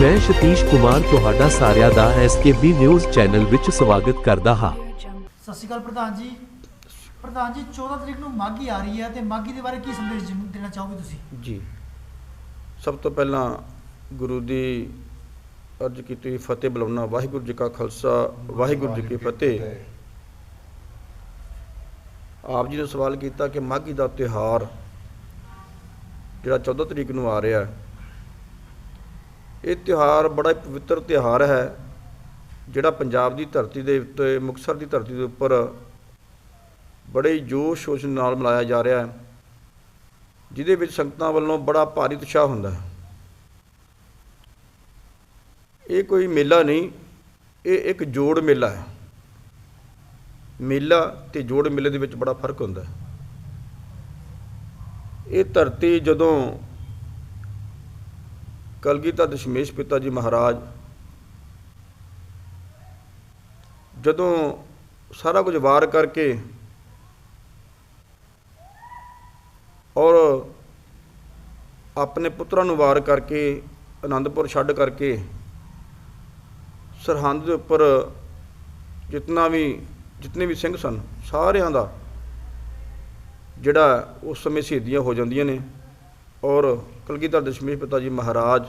ਮੈਂ ਸਤੀਸ਼ ਕੁਮਾਰ ਤੁਹਾਡਾ ਸਾਰਿਆਂ ਦਾ ਐਸਕੇਬੀ ਨਿਊਜ਼ ਚੈਨਲ ਵਿੱਚ ਸਵਾਗਤ ਕਰਦਾ ਹਾਂ। ਸਤਿ ਸ਼੍ਰੀ ਅਕਾਲ ਪ੍ਰਧਾਨ ਜੀ। ਪ੍ਰਧਾਨ ਜੀ 14 ਤਰੀਕ ਨੂੰ ਮਾਘੀ ਆ ਰਹੀ ਹੈ ਤੇ ਮਾਘੀ ਦੇ ਬਾਰੇ ਕੀ ਸੰਦੇਸ਼ ਦੇਣਾ ਚਾਹੋਗੇ ਤੁਸੀਂ? ਜੀ। ਸਭ ਤੋਂ ਪਹਿਲਾਂ ਗੁਰੂ ਦੀ ਅਰਜ ਕੀਤੀ ਫਤਿਹ ਬੁਲਾਉਣਾ ਵਾਹਿਗੁਰੂ ਜੀ ਕਾ ਖਾਲਸਾ ਵਾਹਿਗੁਰੂ ਜੀ ਕੀ ਫਤਿਹ। ਆਪ ਜੀ ਨੇ ਸਵਾਲ ਕੀਤਾ ਕਿ ਮਾਘੀ ਦਾ ਤਿਉਹਾਰ ਜਿਹੜਾ 14 ਤਰੀਕ ਨੂੰ ਆ ਰਿਹਾ ਹੈ ਇਹ ਤਿਉਹਾਰ ਬੜਾ ਹੀ ਪਵਿੱਤਰ ਤਿਉਹਾਰ ਹੈ, ਜਿਹੜਾ ਪੰਜਾਬ ਦੀ ਧਰਤੀ ਦੇ ਉੱਤੇ, ਮੁਕਤਸਰ ਦੀ ਧਰਤੀ ਦੇ ਉੱਪਰ ਬੜੇ ਜੋਸ਼ ਸ਼ੋਸ਼ ਨਾਲ ਮਨਾਇਆ ਜਾ ਰਿਹਾ ਹੈ, ਜਿਹਦੇ ਵਿੱਚ ਸੰਗਤਾਂ ਵੱਲੋਂ ਬੜਾ ਭਾਰੀ ਉਤਸ਼ਾਹ ਹੁੰਦਾ ਹੈ। ਇਹ ਕੋਈ ਮੇਲਾ ਨਹੀਂ, ਇਹ ਇੱਕ ਜੋੜ ਮੇਲਾ ਹੈ। ਮੇਲਾ ਤੇ ਜੋੜ ਮੇਲੇ ਦੇ ਵਿੱਚ ਬੜਾ ਫ਼ਰਕ ਹੁੰਦਾ ਹੈ। ਇਹ ਧਰਤੀ ਜਦੋਂ ਕਲਗੀਧਰ ਦਸ਼ਮੇਸ਼ ਪਿਤਾ ਜੀ ਮਹਾਰਾਜ ਜਦੋਂ ਸਾਰਾ ਕੁਝ ਵਾਰ ਕਰਕੇ ਔਰ ਆਪਣੇ ਪੁੱਤਰਾਂ ਨੂੰ ਵਾਰ ਕਰਕੇ ਆਨੰਦਪੁਰ ਛੱਡ ਕਰਕੇ ਸਰਹੰਦ ਦੇ ਉੱਪਰ ਜਿਤਨਾ ਵੀ, ਜਿਤਨੇ ਵੀ ਸਿੰਘ ਸਨ, ਸਾਰਿਆਂ ਦਾ ਜਿਹੜਾ ਉਸ ਸਮੇਂ ਸ਼ਹੀਦੀਆਂ ਹੋ ਜਾਂਦੀਆਂ ਨੇ। ਔਰ ਕਲਗੀਧਰ ਦਸ਼ਮੇਸ਼ ਪਿਤਾ ਜੀ ਮਹਾਰਾਜ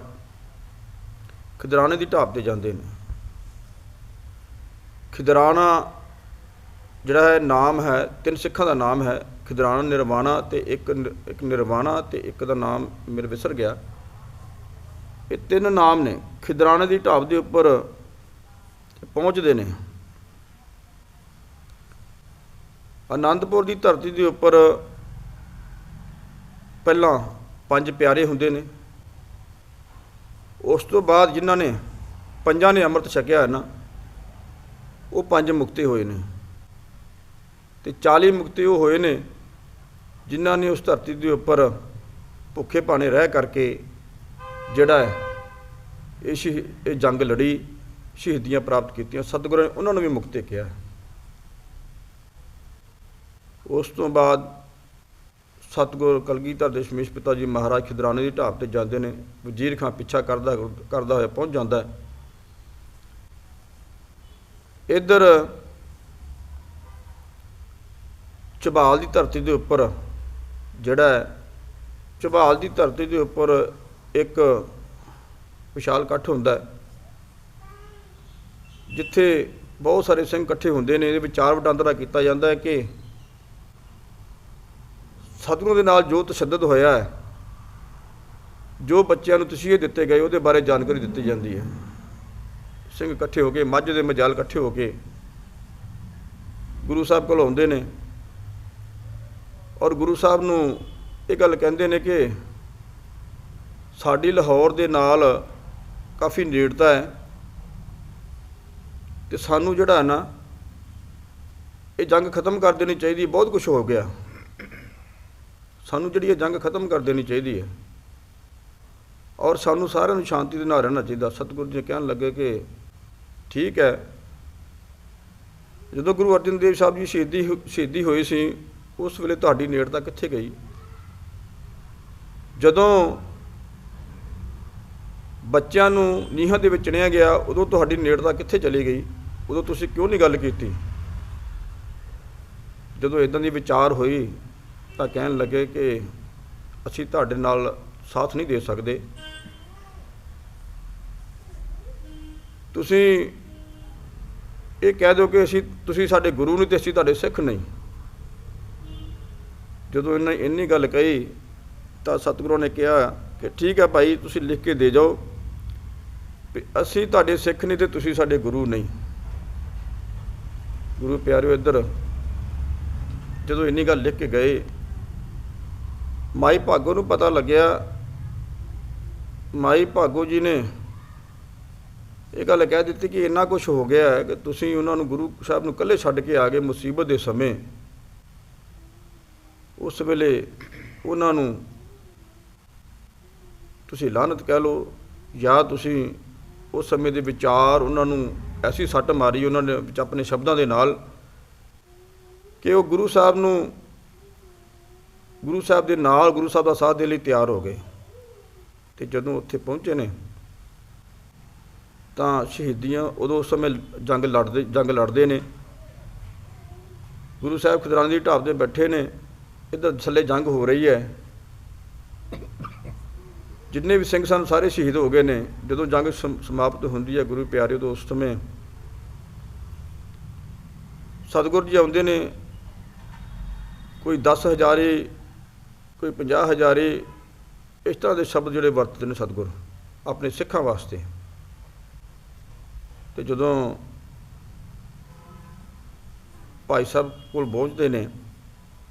ਖਿਦਰਾਣੇ ਦੀ ਢਾਬ ਤੇ ਜਾਂਦੇ ਨੇ। ਖਿਦਰਾਣਾ ਜਿਹੜਾ ਹੈ ਨਾਮ ਹੈ, ਤਿੰਨ ਸਿੱਖਾਂ ਦਾ ਨਾਮ ਹੈ, ਖਿਦਰਾਣਾ ਨਿਰਵਾਣਾ ਤੇ ਇੱਕ ਨਿ- ਇੱਕ ਨਿਰਵਾਣਾ ਤੇ ਇੱਕ ਦਾ ਨਾਮ ਮੇਰੇ ਵਿਸਰ ਗਿਆ। ਇਹ ਤਿੰਨ ਨਾਮ ਨੇ, ਖਿਦਰਾਣੇ ਦੀ ਢਾਬ ਦੇ ਉੱਪਰ ਪਹੁੰਚਦੇ ਨੇ। ਆਨੰਦਪੁਰ ਦੀ ਧਰਤੀ ਦੇ ਉੱਪਰ ਪਹਿਲਾਂ ਪੰਜ ਪਿਆਰੇ ਹੁੰਦੇ ਨੇ। ਉਸ ਤੋਂ ਬਾਅਦ ਜਿਨ੍ਹਾਂ ਨੇ ਪੰਜਾਂ ਨੇ ਅੰਮ੍ਰਿਤ ਛਕਿਆ ਹੈ ਨਾ, ਉਹ ਪੰਜ ਮੁਕਤੇ ਹੋਏ ਨੇ। ਤੇ 40 ਮੁਕਤੇ ਉਹ ਹੋਏ ਨੇ ਜਿਨ੍ਹਾਂ ਨੇ ਉਸ ਧਰਤੀ ਦੇ ਉੱਪਰ ਭੁੱਖੇ ਭਾਣੇ ਰਹਿ ਕਰਕੇ ਜਿਹੜਾ ਹੈ, ਇਹ ਸ਼ਹੀ- ਇਹ ਜੰਗ ਲੜੀ, ਸ਼ਹੀਦੀਆਂ ਪ੍ਰਾਪਤ ਕੀਤੀਆਂ। ਸਤਿਗੁਰਾਂ ਨੇ ਉਹਨਾਂ ਨੂੰ ਵੀ ਮੁਕਤੇ ਕਿਹਾ ਉਸ ਤੋਂ ਬਾਅਦ ਸਤਿਗੁਰ ਕਲਗੀਧਰ ਸ਼ਮੇਸ਼ ਪਿਤਾ ਜੀ ਮਹਾਰਾਜ ਖਿਦਰਾਣੇ ਦੀ ਢਾਬ ਤੇ ਜਾਂਦੇ ਨੇ, ਵਜ਼ੀਰ ਖਾਂ ਪਿੱਛਾ ਕਰਦਾ ਕਰਦਾ ਹੋਇਆ ਪਹੁੰਚ ਜਾਂਦਾ ਹੈ। ਇੱਧਰ ਚਬਾਲ ਦੀ ਧਰਤੀ ਦੇ ਉੱਪਰ ਜਿਹੜਾ ਹੈ ਚਬਾਲ ਦੀ ਧਰਤੀ ਦੇ ਉੱਪਰ ਇੱਕ ਵਿਸ਼ਾਲ ਇਕੱਠ ਹੁੰਦਾ ਜਿੱਥੇ ਬਹੁਤ ਸਾਰੇ ਸਿੰਘ ਇਕੱਠੇ ਹੁੰਦੇ ਨੇ, ਇਹਦੇ ਵਿਚਾਰ ਵਟਾਂਦਰਾ ਕੀਤਾ ਜਾਂਦਾ ਹੈ ਕਿ ਸਤਿਗੁਰਾਂ ਦੇ ਨਾਲ ਜੋ ਤਸ਼ੱਦਦ ਹੋਇਆ ਹੈ, ਜੋ ਬੱਚਿਆਂ ਨੂੰ ਤਸੀਹੇ ਦਿੱਤੇ ਗਏ, ਉਹਦੇ ਬਾਰੇ ਜਾਣਕਾਰੀ ਦਿੱਤੀ ਜਾਂਦੀ ਹੈ। ਸਿੰਘ ਇਕੱਠੇ ਹੋ ਕੇ, ਮੱਝ ਦੇ ਮਜਾਲ ਇਕੱਠੇ ਹੋ ਕੇ ਗੁਰੂ ਸਾਹਿਬ ਕੋਲ ਆਉਂਦੇ ਨੇ ਔਰ ਗੁਰੂ ਸਾਹਿਬ ਨੂੰ ਇਹ ਗੱਲ ਕਹਿੰਦੇ ਨੇ ਕਿ ਸਾਡੀ ਲਾਹੌਰ ਦੇ ਨਾਲ ਕਾਫੀ ਨੇੜਤਾ ਹੈ ਤੇ ਸਾਨੂੰ ਜਿਹੜਾ ਹੈ ਨਾ, ਇਹ ਜੰਗ ਖਤਮ ਕਰ ਦੇਣੀ ਚਾਹੀਦੀ, ਬਹੁਤ ਕੁਝ ਹੋ ਗਿਆ। ਸਾਨੂੰ ਜਿਹੜੀ ਇਹ ਜੰਗ ਖਤਮ ਕਰ ਦੇਣੀ ਚਾਹੀਦੀ ਹੈ। ਔਰ ਸਾਨੂੰ ਸਾਰਿਆਂ ਨੂੰ ਸ਼ਾਂਤੀ ਦੇ ਨਾਲ ਰਹਿਣਾ ਚਾਹੀਦਾ। ਸਤਿਗੁਰੂ ਜੀ ਕਹਿਣ ਲੱਗੇ ਕਿ ਠੀਕ ਹੈ। ਜਦੋਂ ਗੁਰੂ ਅਰਜਨ ਦੇਵ ਸਾਹਿਬ ਜੀ ਸ਼ਹੀਦੀ ਹੋ- ਸ਼ਹੀਦੀ ਹੋਈ ਸੀ, ਉਸ ਵੇਲੇ ਤੁਹਾਡੀ ਨੇੜਤਾ ਕਿੱਥੇ ਗਈ? ਜਦੋਂ ਬੱਚਿਆਂ ਨੂੰ ਨੀਹਾਂ ਦੇ ਵਿੱਚ ਚਿਣਿਆ ਗਿਆ, ਉਦੋਂ ਤੁਹਾਡੀ ਨੇੜਤਾ ਕਿੱਥੇ ਚਲੀ ਗਈ? ਉਦੋਂ ਤੁਸੀਂ ਕਿਉਂ ਨਹੀਂ ਗੱਲ ਕੀਤੀ? ਜਦੋਂ ਇਦਾਂ ਦੀ ਵਿਚਾਰ ਹੋਈ ਤਾਂ ਕਹਿਣ ਲੱਗੇ ਕਿ ਅਸੀਂ ਤੁਹਾਡੇ ਨਾਲ ਸਾਥ ਨਹੀਂ ਦੇ ਸਕਦੇ। ਤੁਸੀਂ ਇਹ ਕਹਿ ਦਿਓ ਕਿ ਅਸੀਂ ਤੁਸੀਂ ਸਾਡੇ ਗੁਰੂ ਨਹੀਂ ਤੇ ਅਸੀਂ ਤੁਹਾਡੇ ਸਿੱਖ ਨਹੀਂ। ਜਦੋਂ ਇਹਨਾਂ ਇੰਨੀ ਗੱਲ ਕਹੀ ਤਾਂ ਸਤਿਗੁਰੂ ਨੇ ਕਿਹਾ ਕਿ ਠੀਕ ਹੈ ਭਾਈ, ਤੁਸੀਂ ਲਿਖ ਕੇ ਦੇ ਜਾਓ ਵੀ ਅਸੀਂ ਤੁਹਾਡੇ ਸਿੱਖ ਨਹੀਂ ਤੇ ਤੁਸੀਂ ਸਾਡੇ ਗੁਰੂ ਨਹੀਂ। ਗੁਰੂ ਪਿਆਰਿਓ ਇੱਧਰ, ਜਦੋਂ ਇੰਨੀ ਗੱਲ ਲਿਖ ਕੇ ਗਏ ਮਾਈ ਭਾਗੋ ਨੂੰ ਪਤਾ ਲੱਗਿਆ। ਮਾਈ ਭਾਗੋ ਜੀ ਨੇ ਇਹ ਗੱਲ ਕਹਿ ਦਿੱਤੀ ਕਿ ਇੰਨਾ ਕੁਝ ਹੋ ਗਿਆ ਹੈ ਕਿ ਤੁਸੀਂ ਉਹਨਾਂ ਨੂੰ ਗੁਰੂ ਸਾਹਿਬ ਨੂੰ ਇਕੱਲੇ ਛੱਡ ਕੇ ਆ ਗਏ ਮੁਸੀਬਤ ਦੇ ਸਮੇਂ। ਉਸ ਵੇਲੇ ਉਹਨਾਂ ਨੂੰ ਤੁਸੀਂ ਲਾਨਤ ਕਹਿ ਲਓ ਜਾਂ ਤੁਸੀਂ ਉਸ ਸਮੇਂ ਦੇ ਵਿਚਾਰ ਉਹਨਾਂ ਨੂੰ ਐਸੀ ਸੱਟ ਮਾਰੀ ਉਹਨਾਂ ਨੇ ਆਪਣੇ ਸ਼ਬਦਾਂ ਦੇ ਨਾਲ ਕਿ ਉਹ ਗੁਰੂ ਸਾਹਿਬ ਨੂੰ ਗੁਰੂ ਸਾਹਿਬ ਦੇ ਨਾਲ ਗੁਰੂ ਸਾਹਿਬ ਦਾ ਸਾਥ ਦੇਣ ਲਈ ਤਿਆਰ ਹੋ ਗਏ। ਤੇ ਜਦੋਂ ਉੱਥੇ ਪਹੁੰਚੇ ਨੇ, ਤਾਂ ਸ਼ਹੀਦੀਆਂ ਉਦੋਂ ਉਸ ਸਮੇਂ ਜੰਗ ਲੜਦੇ ਜੰਗ ਲੜਦੇ ਨੇ। ਗੁਰੂ ਸਾਹਿਬ ਖਿਦਰਾਣੇ ਦੀ ਢਾਬ ਤੇ ਬੈਠੇ ਨੇ, ਇੱਧਰ ਥੱਲੇ ਜੰਗ ਹੋ ਰਹੀ ਹੈ। ਜਿੰਨੇ ਵੀ ਸਿੰਘ ਸਨ, ਸਾਰੇ ਸ਼ਹੀਦ ਹੋ ਗਏ ਨੇ। ਜਦੋਂ ਜੰਗ ਸਮ- ਸਮਾਪਤ ਹੁੰਦੀ ਹੈ ਗੁਰੂ ਪਿਆਰੇ ਉਦੋਂ ਉਸ ਸਮੇਂ ਸਤਿਗੁਰੂ ਜੀ ਆਉਂਦੇ ਨੇ। ਕੋਈ 10 ਹਜ਼ਾਰੇ ਕੋਈ 50 ਹਜ਼ਾਰੇ ਇਸ ਤਰ੍ਹਾਂ ਦੇ ਸ਼ਬਦ ਜਿਹੜੇ ਵਰਤਦੇ ਨੇ ਸਤਿਗੁਰ, ਆਪਣੇ ਸਿੱਖਾਂ ਵਾਸਤੇ। ਤੇ ਜਦੋਂ ਭਾਈ ਸਾਹਿਬ ਕੋਲ ਪਹੁੰਚਦੇ ਨੇ,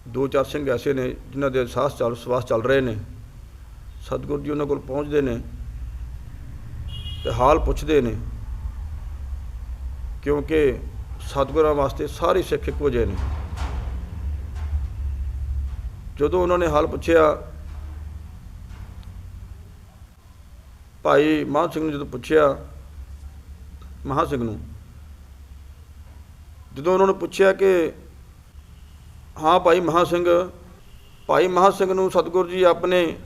ਦੋ ਚਾਰ ਸਿੰਘ ਐਸੇ ਨੇ ਜਿਨ੍ਹਾਂ ਦੇ ਸਾਹਸ ਚੱਲ, ਸਵਾਸ ਚੱਲ ਰਹੇ ਨੇ, ਸਤਿਗੁਰ ਜੀ ਉਹਨਾਂ ਕੋਲ ਪਹੁੰਚਦੇ ਨੇ ਤੇ ਹਾਲ ਪੁੱਛਦੇ ਨੇ, ਕਿਉਂਕਿ ਸਤਿਗੁਰਾਂ ਵਾਸਤੇ ਸਾਰੇ ਸਿੱਖ ਇੱਕੋ ਜਿਹੇ ਨੇ। ਜਦੋਂ ਉਹਨਾਂ ਨੇ ਹਾਲ ਪੁੱਛਿਆ, ਭਾਈ ਮਹਾਂ ਸਿੰਘ ਨੂੰ ਜਦੋਂ ਪੁੱਛਿਆ, ਮਹਾਂ ਸਿੰਘ ਨੂੰ, ਜਦੋਂ ਉਹਨਾਂ ਨੂੰ ਪੁੱਛਿਆ ਕਿ ਹਾਂ ਭਾਈ ਮਹਾਂ ਸਿੰਘ, ਭਾਈ ਮਹਾਂ ਸਿੰਘ ਨੂੰ ਸਤਿਗੁਰੂ ਜੀ ਆਪਣੇ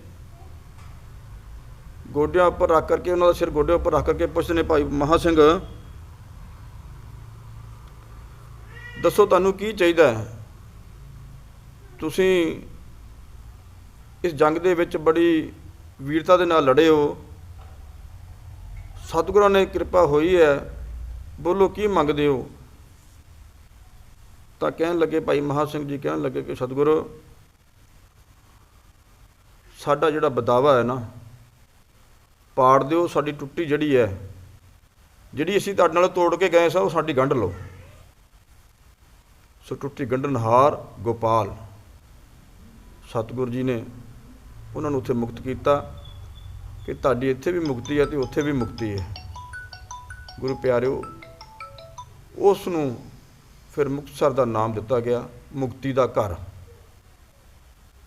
ਗੋਡਿਆਂ ਉੱਪਰ ਰੱਖ ਕਰਕੇ, ਉਹਨਾਂ ਦਾ ਸਿਰ ਗੋਡਿਆਂ ਉੱਪਰ ਰੱਖ ਕਰਕੇ ਪੁੱਛਦੇ ਭਾਈ ਮਹਾਂ ਸਿੰਘ, ਦੱਸੋ ਤੁਹਾਨੂੰ ਕੀ ਚਾਹੀਦਾ ਹੈ? ਤੁਸੀਂ ਇਸ ਜੰਗ ਦੇ ਵਿੱਚ ਬੜੀ ਵੀਰਤਾ ਦੇ ਨਾਲ ਲੜੇ ਹੋ। ਸਤਿਗੁਰਾਂ ਨੇ ਕਿਰਪਾ ਹੋਈ ਹੈ। ਬੋਲੋ, ਕੀ ਮੰਗਦੇ ਹੋ? ਤਾਂ ਕਹਿਣ ਲੱਗੇ ਭਾਈ ਮਹਾ ਸਿੰਘ ਜੀ, ਕਹਿਣ ਲੱਗੇ ਕਿ ਸਤਿਗੁਰੂ, ਸਾਡਾ ਜਿਹੜਾ ਬਦਾਵਾ ਹੈ ਨਾ, ਪਾੜ ਦਿਓ, ਸਾਡੀ ਟੁੱਟੀ ਜਿਹੜੀ ਹੈ, ਜਿਹੜੀ ਅਸੀਂ ਤੁਹਾਡੇ ਨਾਲ ਤੋੜ ਕੇ ਗਏ ਸਾਂ, ਉਹ ਸਾਡੀ ਗੰਢ ਲਓ। ਸੋ ਟੁੱਟੀ ਗੰਢਨਹਾਰ ਗੋਪਾਲ, ਸਤਿਗੁਰੂ ਜੀ ਨੇ ਉਹਨਾਂ ਨੂੰ ਉੱਥੇ ਮੁਕਤ ਕੀਤਾ ਕਿ ਤੁਹਾਡੀ ਇੱਥੇ ਵੀ ਮੁਕਤੀ ਹੈ ਤੇ ਉੱਥੇ ਵੀ ਮੁਕਤੀ ਹੈ। ਗੁਰੂ ਪਿਆਰਿਓ, ਉਸ ਨੂੰ ਫਿਰ ਮੁਕਤਸਰ ਦਾ ਨਾਮ ਦਿੱਤਾ ਗਿਆ, ਮੁਕਤੀ ਦਾ ਘਰ।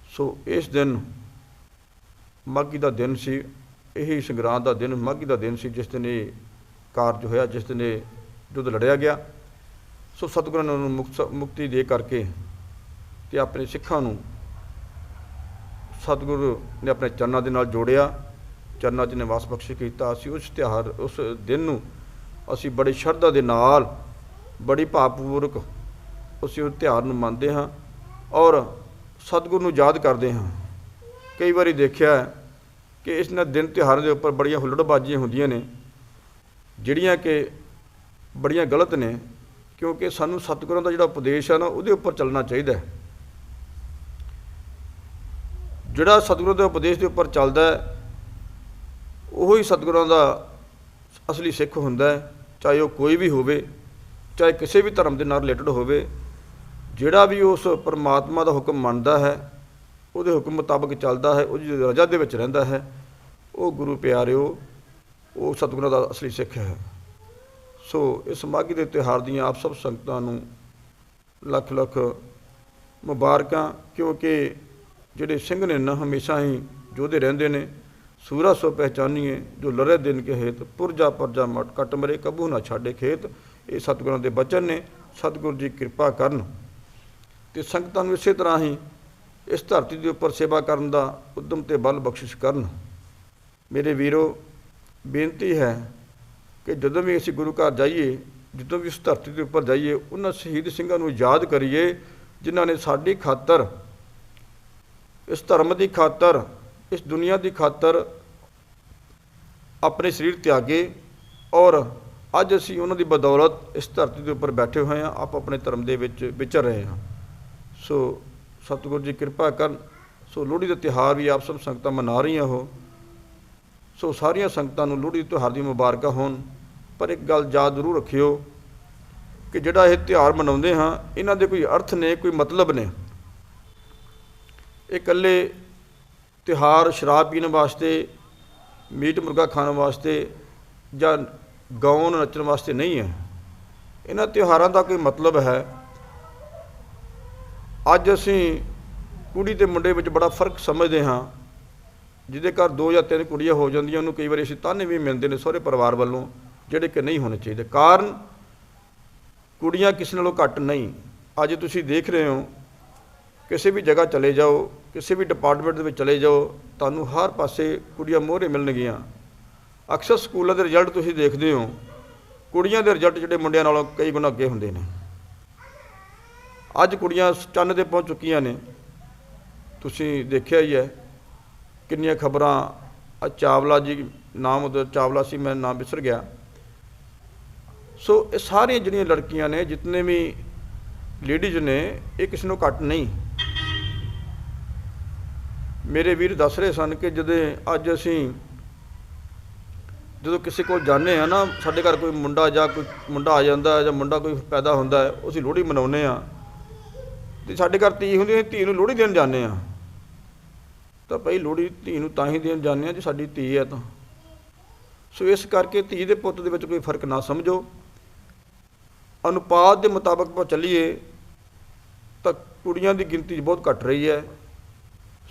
ਸੋ ਇਸ ਦਿਨ ਮਾਘੀ ਦਾ ਦਿਨ ਸੀ, ਇਹੀ ਸੰਗਰਾਂਦ ਦਾ ਦਿਨ, ਮਾਘੀ ਦਾ ਦਿਨ ਸੀ ਜਿਸ ਦਿਨ ਇਹ ਕਾਰਜ ਹੋਇਆ, ਜਿਸ ਦਿਨ ਇਹ ਯੁੱਧ ਲੜਿਆ ਗਿਆ। ਸੋ ਸਤਿਗੁਰਾਂ ਨੇ ਉਹਨੂੰ ਮੁਕਤ ਮੁਕਤੀ ਦੇ ਕਰਕੇ ਤੇ ਆਪਣੇ ਸਿੱਖਾਂ ਨੂੰ ਸਤਿਗੁਰੂ ਨੇ ਆਪਣੇ ਚਰਨਾਂ ਦੇ ਨਾਲ ਜੋੜਿਆ, ਚਰਨਾਂ 'ਚ ਨਿਵਾਸ ਬਖਸ਼ ਕੀਤਾ। ਅਸੀਂ ਉਸ ਤਿਉਹਾਰ, ਉਸ ਦਿਨ ਨੂੰ ਅਸੀਂ ਬੜੀ ਸ਼ਰਧਾ ਦੇ ਨਾਲ, ਬੜੀ ਭਾਵਪੂਰਵਕ ਅਸੀਂ ਉਸ ਤਿਉਹਾਰ ਨੂੰ ਮੰਨਦੇ ਹਾਂ ਔਰ ਸਤਿਗੁਰੂ ਨੂੰ ਯਾਦ ਕਰਦੇ ਹਾਂ। ਕਈ ਵਾਰੀ ਦੇਖਿਆ ਕਿ ਇਸ ਨਾਲ ਦਿਨ ਤਿਉਹਾਰਾਂ ਦੇ ਉੱਪਰ ਬੜੀਆਂ ਹੁੱਲੜਬਾਜ਼ੀਆਂ ਹੁੰਦੀਆਂ ਨੇ, ਜਿਹੜੀਆਂ ਕਿ ਬੜੀਆਂ ਗਲਤ ਨੇ, ਕਿਉਂਕਿ ਸਾਨੂੰ ਸਤਿਗੁਰਾਂ ਦਾ ਜਿਹੜਾ ਉਪਦੇਸ਼ ਹੈ ਨਾ, ਉਹਦੇ ਉੱਪਰ ਚੱਲਣਾ ਚਾਹੀਦਾ ਹੈ। ਜਿਹੜਾ ਸਤਿਗੁਰਾਂ ਦੇ ਉਪਦੇਸ਼ ਦੇ ਉੱਪਰ ਚੱਲਦਾ ਹੈ, ਉਹ ਹੀ ਸਤਿਗੁਰਾਂ ਦਾ ਅਸਲੀ ਸਿੱਖ ਹੁੰਦਾ ਹੈ, ਚਾਹੇ ਉਹ ਕੋਈ ਵੀ ਹੋਵੇ, ਚਾਹੇ ਕਿਸੇ ਵੀ ਧਰਮ ਦੇ ਨਾਲ ਰਿਲੇਟਡ ਹੋਵੇ, ਜਿਹੜਾ ਵੀ ਉਸ ਪਰਮਾਤਮਾ ਦਾ ਹੁਕਮ ਮੰਨਦਾ ਹੈ, ਉਹਦੇ ਹੁਕਮ ਮੁਤਾਬਕ ਚੱਲਦਾ ਹੈ, ਉਹਦੀ ਰਜ਼ਾ ਦੇ ਵਿੱਚ ਰਹਿੰਦਾ ਹੈ, ਉਹ ਗੁਰੂ ਪਿਆਰਿਓ, ਉਹ ਸਤਿਗੁਰਾਂ ਦਾ ਅਸਲੀ ਸਿੱਖ ਹੈ। ਸੋ ਇਸ ਮਾਘੀ ਦੇ ਤਿਉਹਾਰ ਦੀਆਂ ਆਪ ਸਭ ਸੰਗਤਾਂ ਨੂੰ ਲੱਖ ਲੱਖ ਮੁਬਾਰਕਾਂ, ਕਿਉਂਕਿ ਜਿਹੜੇ ਸਿੰਘ ਨੇ ਨਾ ਹਮੇਸ਼ਾ ਹੀ ਜੋਧੇ ਰਹਿੰਦੇ ਨੇ, ਸੂਰਾ ਸੋ ਪਹਿਚਾਨੀਏ, ਜੋ ਲੜੇ ਦਿਨ ਕੇ ਹੇਤ, ਪੁਰਜਾ ਪਰਜਾ ਮਟ ਕਟ ਮਰੇ, ਕਬੂ ਨਾ ਛਾੜੇ ਖੇਤ। ਇਹ ਸਤਿਗੁਰਾਂ ਦੇ ਬਚਨ ਨੇ, ਸਤਿਗੁਰ ਜੀ ਕਿਰਪਾ ਕਰਨ। ਤੇ ਸੰਗਤਾਂ ਨੂੰ ਇਸੇ ਤਰ੍ਹਾਂ ਹੀ ਇਸ ਧਰਤੀ ਦੇ ਉੱਪਰ ਸੇਵਾ ਕਰਨ ਦਾ ਉਦਮ ਤੇ ਬਲ ਬਖਸ਼ਿਸ਼ ਕਰਨ। ਮੇਰੇ ਵੀਰੋ, ਬੇਨਤੀ ਹੈ ਕਿ ਜਦੋਂ ਵੀ ਅਸੀਂ ਗੁਰੂ ਘਰ ਜਾਈਏ, ਜਦੋਂ ਵੀ ਇਸ ਧਰਤੀ ਦੇ ਉੱਪਰ ਜਾਈਏ, ਉਹਨਾਂ ਸ਼ਹੀਦ ਸਿੰਘਾਂ ਨੂੰ ਯਾਦ ਕਰੀਏ, ਜਿਨ੍ਹਾਂ ਨੇ ਸਾਡੀ ਖਾਤਰ ਇਸ ਧਰਮ ਦੀ ਖਾਤਰ, ਇਸ ਦੁਨੀਆ ਦੀ ਖਾਤਰ ਆਪਣੇ ਸਰੀਰ ਤਿਆਗੇ ਔਰ ਅੱਜ ਅਸੀਂ ਉਹਨਾਂ ਦੀ ਬਦੌਲਤ ਇਸ ਧਰਤੀ ਦੇ ਉੱਪਰ ਬੈਠੇ ਹੋਏ ਹਾਂ, ਆਪ ਆਪਣੇ ਧਰਮ ਦੇ ਵਿੱਚ ਵਿਚਰ ਰਹੇ ਹਾਂ। ਸੋ ਸਤਿਗੁਰੂ ਜੀ ਕਿਰਪਾ ਕਰਨ, ਸੋ ਲੋਹੜੀ ਦਾ ਤਿਉਹਾਰ ਵੀ ਆਪ ਸਭ ਸੰਗਤਾਂ ਮਨਾ ਰਹੀਆਂ ਹੋ। ਸੋ ਸਾਰੀਆਂ ਸੰਗਤਾਂ ਨੂੰ ਲੋਹੜੀ ਦੇ ਤਿਉਹਾਰ ਦੀ ਮੁਬਾਰਕਾਂ ਹੋਣ, ਪਰ ਇੱਕ ਗੱਲ ਯਾਦ ਜ਼ਰੂਰ ਰੱਖਿਓ ਕਿ ਜਿਹੜਾ ਇਹ ਤਿਉਹਾਰ ਮਨਾਉਂਦੇ ਹਾਂ, ਇਹਨਾਂ ਦੇ ਕੋਈ ਅਰਥ ਨੇ, ਕੋਈ ਮਤਲਬ ਨੇ। ਇਹ ਇਕੱਲੇ ਤਿਉਹਾਰ ਸ਼ਰਾਬ ਪੀਣ ਵਾਸਤੇ, ਮੀਟ ਮੁਰਗਾ ਖਾਣ ਵਾਸਤੇ ਜਾਂ ਗਾਉਣ ਨੱਚਣ ਵਾਸਤੇ ਨਹੀਂ ਹੈ। ਇਹਨਾਂ ਤਿਉਹਾਰਾਂ ਦਾ ਕੋਈ ਮਤਲਬ ਹੈ? ਅੱਜ ਅਸੀਂ ਕੁੜੀ ਤੇ ਮੁੰਡੇ ਵਿੱਚ ਬੜਾ ਫ਼ਰਕ ਸਮਝਦੇ ਹਾਂ। ਜਿਹਦੇ ਘਰ ਦੋ ਜਾਂ ਤਿੰਨ ਕੁੜੀਆਂ ਹੋ ਜਾਂਦੀਆਂ, ਉਹਨੂੰ ਕਈ ਵਾਰੀ ਅਸੀਂ ਤਾਨੇ ਵੀ ਮਿਲਦੇ ਨੇ ਸਹੁਰੇ ਪਰਿਵਾਰ ਵੱਲੋਂ, ਜਿਹੜੇ ਕਿ ਨਹੀਂ ਹੋਣੇ ਚਾਹੀਦੇ। ਕਾਰਨ ਕੁੜੀਆਂ ਕਿਸੇ ਨਾਲੋਂ ਘੱਟ ਨਹੀਂ। ਅੱਜ ਤੁਸੀਂ ਦੇਖ ਰਹੇ ਹੋ ਕਿਸੇ ਵੀ ਜਗ੍ਹਾ ਚਲੇ ਜਾਓ, ਕਿਸੇ ਵੀ ਡਿਪਾਰਟਮੈਂਟ ਦੇ ਵਿੱਚ ਚਲੇ ਜਾਓ, ਤੁਹਾਨੂੰ ਹਰ ਪਾਸੇ ਕੁੜੀਆਂ ਮੋਹਰੇ ਮਿਲਣਗੀਆਂ। ਅਕਸਰ ਸਕੂਲਾਂ ਦੇ ਰਿਜ਼ਲਟ ਤੁਸੀਂ ਦੇਖਦੇ ਹੋ, ਕੁੜੀਆਂ ਦੇ ਰਿਜ਼ਲਟ ਜਿਹੜੇ ਮੁੰਡਿਆਂ ਨਾਲੋਂ ਕਈ ਗੁਣਾ ਅੱਗੇ ਹੁੰਦੇ ਨੇ। ਅੱਜ ਕੁੜੀਆਂ ਚੰਨ ਤੇ ਪਹੁੰਚ ਚੁੱਕੀਆਂ ਨੇ। ਤੁਸੀਂ ਦੇਖਿਆ ਹੀ ਹੈ, ਕਿੰਨੀਆਂ ਖਬਰਾਂ ਆ ਚਾਵਲਾ ਜੀ ਨਾਮ ਉਹਦਾ ਚਾਵਲਾ ਸੀ, ਮੈਂ ਨਾਮ ਵਿਸਰ ਗਿਆ। ਸੋ ਇਹ ਸਾਰੀਆਂ ਜਿਹੜੀਆਂ ਲੜਕੀਆਂ ਨੇ ਜਿਤਨੇ ਵੀ ਲੇਡੀਜ਼ ਨੇ, ਇਹ ਕਿਸੇ ਨੂੰ ਘੱਟ ਨਹੀਂ। ਮੇਰੇ ਵੀਰ ਦੱਸ ਰਹੇ ਸਨ ਕਿ ਜਦੋਂ ਅੱਜ ਅਸੀਂ ਜਦੋਂ ਕਿਸੇ ਕੋਲ ਜਾਂਦੇ ਆ ਨਾ, ਸਾਡੇ ਘਰ ਕੋਈ ਮੁੰਡਾ ਜਾਂ ਕੋਈ ਮੁੰਡਾ ਆ ਜਾਂਦਾ ਜਾਂ ਮੁੰਡਾ ਕੋਈ ਪੈਦਾ ਹੁੰਦਾ ਹੈ ਅਸੀਂ ਲੋਹੜੀ ਮਨਾਉਂਦੇ ਆ ਤੇ ਸਾਡੇ ਘਰ ਧੀ ਹੁੰਦੀ ਹੈ ਧੀ ਨੂੰ ਲੋਹੜੀ ਦੇਣ ਜਾਂਦੇ ਆ ਤਾਂ ਭਈ ਲੋਹੜੀ ਧੀ ਨੂੰ ਤਾਂ ਹੀ ਦੇਣ ਜਾਂਦੇ ਆ ਜੇ ਸਾਡੀ ਧੀ ਹੈ ਤਾਂ। ਸੋ ਇਸ ਕਰਕੇ ਧੀ ਦੇ ਪੁੱਤ ਦੇ ਵਿੱਚ ਕੋਈ ਫ਼ਰਕ ਨਾ ਸਮਝੋ। ਅਨੁਪਾਤ ਦੇ ਮੁਤਾਬਕ ਆਪਾਂ ਚੱਲੀਏ, ਤਾਂ ਕੁੜੀਆਂ ਦੀ ਗਿਣਤੀ ਬਹੁਤ ਘਟ ਰਹੀ ਹੈ।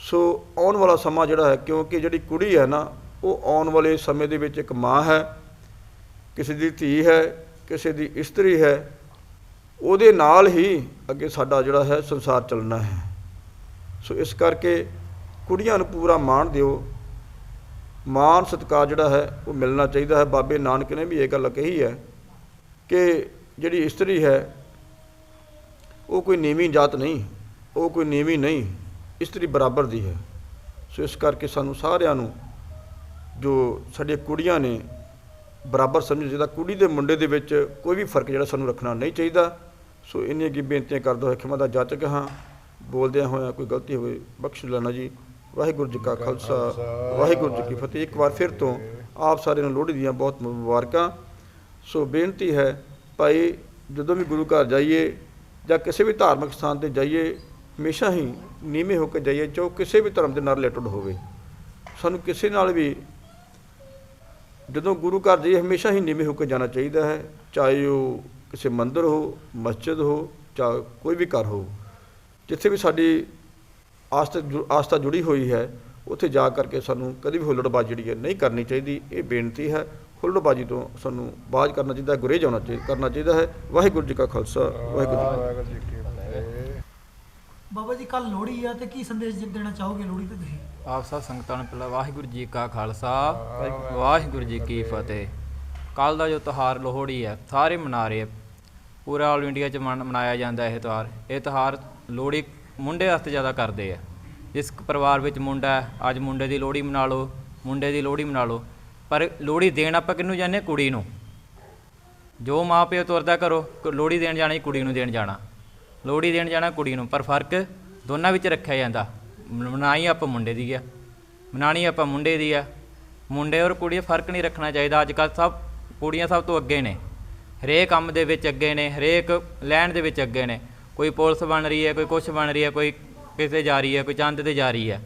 ਸੋ ਆਉਣ ਵਾਲਾ ਸਮਾਂ ਜਿਹੜਾ ਹੈ, ਕਿਉਂਕਿ ਜਿਹੜੀ ਕੁੜੀ ਹੈ ਨਾ, ਉਹ ਆਉਣ ਵਾਲੇ ਸਮੇਂ ਦੇ ਵਿੱਚ ਇੱਕ ਮਾਂ ਹੈ, ਕਿਸੇ ਦੀ ਧੀ ਹੈ, ਕਿਸੇ ਦੀ ਇਸਤਰੀ ਹੈ, ਉਹਦੇ ਨਾਲ ਹੀ ਅੱਗੇ ਸਾਡਾ ਜਿਹੜਾ ਹੈ ਸੰਸਾਰ ਚੱਲਣਾ ਹੈ। ਸੋ ਇਸ ਕਰਕੇ ਕੁੜੀਆਂ ਨੂੰ ਪੂਰਾ ਮਾਣ ਦਿਓ। ਮਾਣ ਸਤਿਕਾਰ ਜਿਹੜਾ ਹੈ, ਉਹ ਮਿਲਣਾ ਚਾਹੀਦਾ ਹੈ। ਬਾਬੇ ਨਾਨਕ ਨੇ ਵੀ ਇਹ ਗੱਲ ਕਹੀ ਹੈ ਕਿ ਜਿਹੜੀ ਇਸਤਰੀ ਹੈ, ਉਹ ਕੋਈ ਨੀਵੀਂ ਜਾਤ ਨਹੀਂ, ਉਹ ਕੋਈ ਨੀਵੀਂ ਨਹੀਂ। ਇਸਤਰੀ ਬਰਾਬਰ ਦੀ ਹੈ। ਸੋ ਇਸ ਕਰਕੇ ਸਾਨੂੰ ਸਾਰਿਆਂ ਨੂੰ ਜੋ ਸਾਡੀਆਂ ਕੁੜੀਆਂ ਨੇ ਬਰਾਬਰ ਸਮਝਣਾ ਚਾਹੀਦਾ ਕੁੜੀ ਦੇ ਮੁੰਡੇ ਦੇ ਵਿੱਚ ਕੋਈ ਵੀ ਫ਼ਰਕ ਜਿਹੜਾ ਸਾਨੂੰ ਰੱਖਣਾ ਨਹੀਂ ਚਾਹੀਦਾ। ਸੋ ਇੰਨੀਆਂ ਕੀ ਬੇਨਤੀਆਂ ਕਰਦਾ ਹੋਇਆ ਖਿਮਾ ਦਾ ਜਾਚਕ ਹਾਂ ਬੋਲਦਿਆਂ ਹੋਇਆਂ ਕੋਈ ਗਲਤੀ ਹੋਵੇ ਬਖਸ਼ ਲੈਣਾ ਜੀ। ਵਾਹਿਗੁਰੂ ਜੀ ਕਾ ਖਾਲਸਾ ਵਾਹਿਗੁਰੂ ਜੀ ਕੀ ਫਤਿਹ। ਇੱਕ ਵਾਰ ਫਿਰ ਤੋਂ ਆਪ ਸਾਰਿਆਂ ਨੂੰ ਲੋਹੜੀ ਦੀਆਂ ਬਹੁਤ ਮੁਬਾਰਕਾਂ। ਸੋ ਬੇਨਤੀ ਹੈ ਭਾਈ ਜਦੋਂ ਵੀ ਗੁਰੂ ਘਰ ਜਾਈਏ ਜਾਂ ਕਿਸੇ ਵੀ ਧਾਰਮਿਕ ਸਥਾਨ ਤੇ ਜਾਈਏ ਹਮੇਸ਼ਾ ਹੀ ਨੀਵੇਂ ਹੋ ਕੇ ਜਾਈਏ, ਜੋ ਕਿਸੇ ਵੀ ਧਰਮ ਦੇ ਨਾਲ ਰਿਲੇਟਡ ਹੋਵੇ। ਸਾਨੂੰ ਕਿਸੇ ਨਾਲ ਵੀ ਜਦੋਂ ਗੁਰੂ ਘਰ ਜਾਈਏ, ਹਮੇਸ਼ਾ ਹੀ ਨੀਵੇਂ ਹੋ ਕੇ ਜਾਣਾ ਚਾਹੀਦਾ ਹੈ। ਚਾਹੇ ਉਹ ਕਿਸੇ ਮੰਦਿਰ ਹੋ, ਮਸਜਿਦ ਹੋ, ਚਾਹੇ ਕੋਈ ਵੀ ਘਰ ਹੋ। ਜਿੱਥੇ ਵੀ ਸਾਡੀ ਆਸਥਾ ਜੁ- ਆਸਥਾ ਜੁੜੀ ਹੋਈ ਹੈ, ਉੱਥੇ ਜਾ ਕਰਕੇ ਸਾਨੂੰ ਕਦੀ ਵੀ ਹੁੱਲੜਬਾਜ਼ੀ ਜਿਹੜੀ ਹੈ ਨਹੀਂ ਕਰਨੀ ਚਾਹੀਦੀ। ਇਹ ਬੇਨਤੀ ਹੈ, ਹੁੱਲੜਬਾਜ਼ੀ ਤੋਂ ਸਾਨੂੰ ਬਾਜ਼ ਕਰਨਾ ਚਾਹੀਦਾ ਗੁਰੇਜ਼ ਆਉਣਾ ਚਾਹੀਦਾ ਕਰਨਾ ਚਾਹੀਦਾ ਹੈ। ਵਾਹਿਗੁਰੂ ਜੀ ਕਾ ਖਾਲਸਾ ਵਾਹਿਗੁਰੂ ਜੀ ਕੀ ਫਤਿਹ। ਵਾਹਿਗੁਰੂ ਜੀ ਕੀ ਫਤਿਹ ਬਾਬਾ ਜੀ ਕੱਲ ਲੋਹੜੀ ਆ ਤੇ ਕੀ ਸੰਦੇਸ਼ ਦੇਣਾ ਚਾਹੋਗੇ ਲੋਹੜੀ ਤੇ ਤੁਸੀਂ? ਆਪ ਸਭ ਸੰਗਤਾਂ ਨੂੰ ਪਹਿਲਾਂ ਵਾਹਿਗੁਰੂ ਜੀ ਕਾ ਖਾਲਸਾ, ਵਾਹਿਗੁਰੂ ਜੀ ਕੀ ਫਤਿਹ। ਕੱਲ ਦਾ ਜੋ ਤਿਉਹਾਰ ਲੋਹੜੀ ਹੈ ਸਾਰੇ ਮਨਾ ਰਹੇ ਪੂਰਾ ਆਲ ਇੰਡੀਆ ਚ ਮਨ- ਮਨਾਇਆ ਜਾਂਦਾ ਇਹ ਤਿਉਹਾਰ। ਇਹ ਤਿਉਹਾਰ ਲੋਹੜੀ ਮੁੰਡੇ ਵਾਸਤੇ ਜ਼ਿਆਦਾ ਕਰਦੇ ਆ। ਜਿਸ ਪਰਿਵਾਰ ਵਿੱਚ ਮੁੰਡਾ ਅੱਜ ਮੁੰਡੇ ਦੀ ਲੋਹੜੀ ਮਨਾ ਲਓ, ਮੁੰਡੇ ਦੀ ਲੋਹੜੀ ਮਨਾ ਲਓ। ਪਰ ਲੋਹੜੀ ਦੇਣ ਆਪਾਂ ਕਿਹਨੂੰ ਜਾਂਦੇ? ਹਾਂ? ਕੁੜੀ ਨੂੰ। ਜੋ ਮਾਂ ਪਿਓ ਤੁਰਦਾ ਕਰੋ, ਲੋਹੜੀ ਦੇਣ ਜਾਣਾ ਹੀ ਕੁੜੀ ਨੂੰ ਦੇਣ ਜਾਣਾ। ਲੋਹੜੀ ਦੇਣ ਜਾਣਾ ਕੁੜੀ ਨੂੰ, ਪਰ ਫ਼ਰਕ ਦੋਨਾਂ ਵਿੱਚ ਰੱਖਿਆ ਜਾਂਦਾ। ਮਨਾਈ ਆਪਾਂ ਮੁੰਡੇ ਦੀ ਆ। ਮਨਾਣੀ ਆਪਾਂ ਮੁੰਡੇ ਦੀ ਆ। ਮੁੰਡੇ ਔਰ ਕੁੜੀ ਫ਼ਰਕ ਨਹੀਂ ਰੱਖਣਾ ਚਾਹੀਦਾ। ਅੱਜ ਕੱਲ੍ਹ ਸਭ ਕੁੜੀਆਂ ਸਭ ਤੋਂ ਅੱਗੇ ਨੇ। ਹਰੇਕ ਕੰਮ ਦੇ ਵਿੱਚ ਅੱਗੇ ਨੇ, ਹਰੇਕ ਲੈਣ ਦੇ ਵਿੱਚ ਅੱਗੇ ਨੇ। ਕੋਈ ਪੁਲਿਸ ਬਣ ਰਹੀ ਹੈ, ਕੋਈ ਕੁਛ ਬਣ ਰਹੀ ਹੈ, ਕੋਈ ਕਿਸੇ ਜਾ ਰਹੀ ਹੈ, ਕੋਈ ਚੰਦ ਤੇ ਜਾ ਰਹੀ ਹੈ।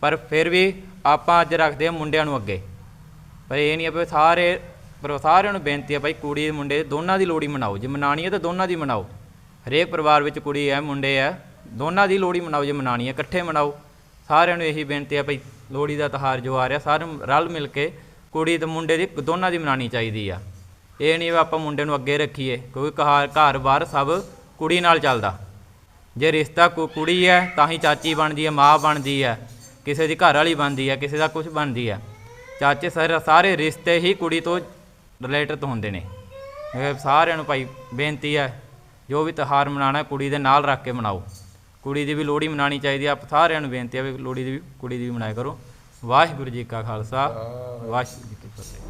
ਪਰ ਫਿਰ ਵੀ ਆਪਾਂ ਅੱਜ ਰੱਖਦੇ ਹਾਂ ਮੁੰਡਿਆਂ ਨੂੰ ਅੱਗੇ। ਪਰ ਇਹ ਨਹੀਂ ਆ ਵੀ ਸਾਰੇ, ਪਰ ਸਾਰਿਆਂ ਨੂੰ ਬੇਨਤੀ ਆ, ਭਾਈ ਕੁੜੀ ਮੁੰਡੇ ਦੋਨਾਂ ਦੀ ਲੋਹੜੀ ਮਨਾਓ। ਜੇ ਮਨਾਣੀ ਹੈ ਤਾਂ ਦੋਨਾਂ ਦੀ ਮਨਾਓ। ਹਰੇਕ ਪਰਿਵਾਰ ਵਿੱਚ ਕੁੜੀ ਹੈ ਮੁੰਡੇ ਹੈ ਦੋਨਾਂ ਦੀ ਲੋਹੜੀ ਮਨਾਓ ਜੇ ਮਨਾਣੀ ਹੈ ਇਕੱਠੇ ਮਨਾਓ। ਸਾਰਿਆਂ ਨੂੰ ਇਹੀ ਬੇਨਤੀ ਹੈ ਭਾਈ ਲੋਹੜੀ ਦਾ ਤਿਉਹਾਰ ਜੋ ਆ ਰਿਹਾ, ਸਾਰਿਆਂ ਨੂੰ ਰਲ ਮਿਲ ਕੇ ਕੁੜੀ ਤੇ ਮੁੰਡੇ ਦੀ ਦੋਨਾਂ ਦੀ ਮਨਾਣੀ ਚਾਹੀਦੀ ਆ। ਇਹ ਨਹੀਂ ਵੀ ਆਪਾਂ ਮੁੰਡੇ ਨੂੰ ਅੱਗੇ ਰੱਖੀਏ, ਕਿਉਂਕਿ ਘਰ ਘਰ ਬਾਰ ਸਭ ਕੁੜੀ ਨਾਲ ਚੱਲਦਾ। ਜੇ ਰਿਸ਼ਤਾ ਕੋ, ਕੁੜੀ ਹੈ ਤਾਂ ਹੀ ਚਾਚੀ ਬਣਦੀ ਹੈ ਮਾਂ ਬਣਦੀ ਹੈ ਕਿਸੇ ਦੀ ਘਰ ਵਾਲੀ ਬਣਦੀ ਹੈ ਕਿਸੇ ਦਾ ਕੁਝ ਬਣਦੀ ਹੈ ਚਾਚੇ ਸਾਰੇ ਸਾਰੇ ਰਿਸ਼ਤੇ ਹੀ ਕੁੜੀ ਤੋਂ ਰਿਲੇਟਡ ਹੁੰਦੇ ਨੇ। ਸਾਰਿਆਂ ਨੂੰ ਭਾਈ ਬੇਨਤੀ ਹੈ ਜੋ ਵੀ ਤਿਹਾਰ ਮਨਾਣਾ ਕੁੜੀ ਦੇ ਨਾਲ ਰੱਖ ਕੇ ਮਨਾਓ। ਕੁੜੀ ਦੀ ਵੀ ਲੋਹੜੀ ਮਨਾਣੀ ਚਾਹੀਦੀ ਆ ਸਾਰਿਆਂ ਨੂੰ ਬੇਨਤੀ ਆ ਵੀ ਲੋਹੜੀ ਦੀ ਵੀ ਕੁੜੀ ਦੀ ਵੀ ਮਨਾਇਆ ਕਰੋ। ਵਾਹਿਗੁਰੂ ਜੀ ਕਾ ਖਾਲਸਾ ਵਾਹਿਗੁਰੂ ਜੀ ਕੀ ਫਤਿਹ।